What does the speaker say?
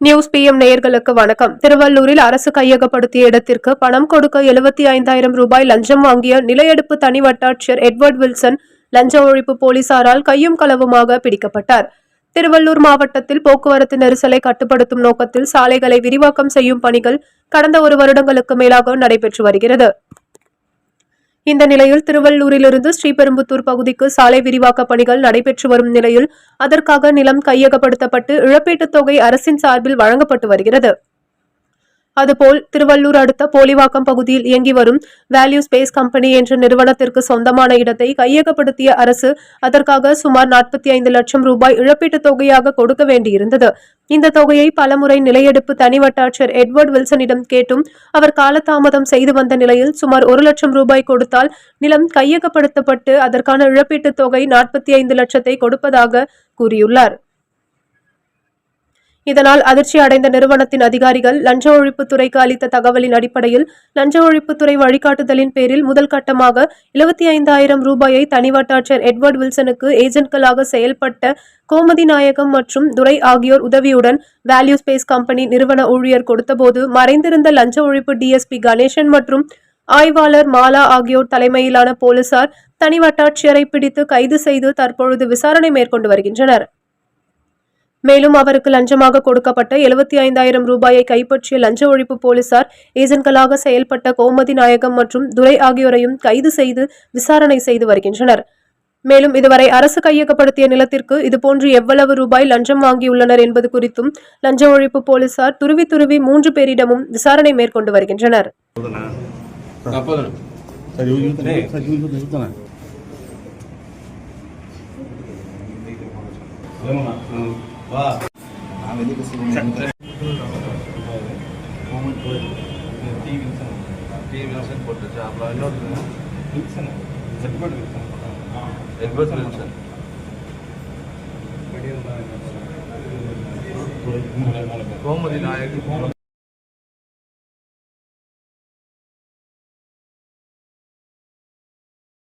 News PM நேயர்களுக்கு வணக்கம். திருவள்ளூரில் அரசு கையகப்படுத்திய இடத்திற்கு பணம் கொடுக்க எழுபத்தி ஐந்தாயிரம் ரூபாய் லஞ்சம் வாங்கிய நிலையெடுப்பு தனி வட்டாட்சியர் எட்வர்ட் வில்சன் லஞ்ச ஒழிப்பு போலீசாரால் கையும் களவுமாக பிடிக்கப்பட்டார். திருவள்ளூர் மாவட்டத்தில் போக்குவரத்து நெரிசலை கட்டுப்படுத்தும் நோக்கத்தில் சாலைகளை விரிவாக்கம் செய்யும் பணிகள் கடந்த ஒரு வருடங்களுக்கு மேலாக நடைபெற்று வருகிறது. இந்த நிலையில் திருவள்ளூரிலிருந்து ஸ்ரீபெரும்புத்தூர் பகுதிக்கு சாலை விரிவாக்க பணிகள் நடைபெற்று வரும் நிலையில் அதற்காக நிலம் கையகப்படுத்தப்பட்டு இழப்பீட்டுத் தொகை அரசின் சார்பில் வழங்கப்பட்டு வருகிறது. அதுபோல் திருவள்ளூர் அடுத்த போலிவாக்கம் பகுதியில் இயங்கி வரும் வேல்யூ ஸ்பேஸ் கம்பெனி என்ற நிறுவனத்திற்கு சொந்தமான இடத்தை கையகப்படுத்திய அரசு அதற்காக சுமார் நாற்பத்தி ஐந்து லட்சம் ரூபாய் இழப்பீட்டுத் தொகையாக கொடுக்க வேண்டியிருந்தது. இந்த தொகையை பலமுறை நிலையெடுப்பு தனி வட்டாட்சியர் எட்வர்ட் வில்சனிடம் கேட்டும் அவர் காலதாமதம் செய்து வந்த நிலையில் சுமார் ஒரு லட்சம் ரூபாய் கொடுத்தால் நிலம் கையகப்படுத்தப்பட்டு அதற்கான இழப்பீட்டுத் தொகை நாற்பத்தி ஐந்து லட்சத்தை கொடுப்பதாக கூறியுள்ளார். இதனால் அதிர்ச்சி அடைந்த நிறுவனத்தின் அதிகாரிகள் லஞ்ச ஒழிப்புத்துறைக்கு அளித்த தகவலின் அடிப்படையில் லஞ்ச ஒழிப்புத்துறை வழிகாட்டுதலின் பேரில் முதல் கட்டமாக எழுபத்தி ஐந்தாயிரம் ரூபாயை தனி வட்டாட்சியர் எட்வர்ட் வில்சனுக்கு ஏஜென்ட்களாக செயல்பட்ட கோமதி நாயகம் மற்றும் துரை ஆகியோர் உதவியுடன் வேல்யூ ஸ்பேஸ் கம்பெனி நிறுவன ஊழியர் கொடுத்தபோது மறைந்திருந்த லஞ்ச ஒழிப்பு டிஎஸ்பி கணேசன் மற்றும் ஆய்வாளர் மாலா ஆகியோர் தலைமையிலான போலீசார் தனி வட்டாட்சியரை பிடித்து கைது செய்து தற்பொழுது விசாரணை மேற்கொண்டு வருகின்றனர். மேலும் அவருக்கு லஞ்சமாக கொடுக்கப்பட்ட எழுபத்தி ஐந்தாயிரம் ரூபாயை கைப்பற்றிய லஞ்ச ஒழிப்பு போலீசார் ஏஜென்ட்களாக செயல்பட்ட கோமதி நாயகம் மற்றும் துரை ஆகியோரையும் கைது செய்து விசாரணை செய்து வருகின்றனர். மேலும் இதுவரை அரசு கையகப்படுத்திய நிலத்திற்கு இதுபோன்று எவ்வளவு ரூபாய் லஞ்சம் வாங்கியுள்ளனர் என்பது குறித்தும் லஞ்ச ஒழிப்பு போலீசார் துருவி துருவி மூன்று பேரிடமும் விசாரணை மேற்கொண்டு வருகின்றனர். 나빠 वाह आवेदी के सुन में मोमेंट को टी विल्सन टी विल्सन போட்டுச்சு அப்புறம் இன்னொரு Wilson Edward Wilson Edward Wilson Gomathi Nayak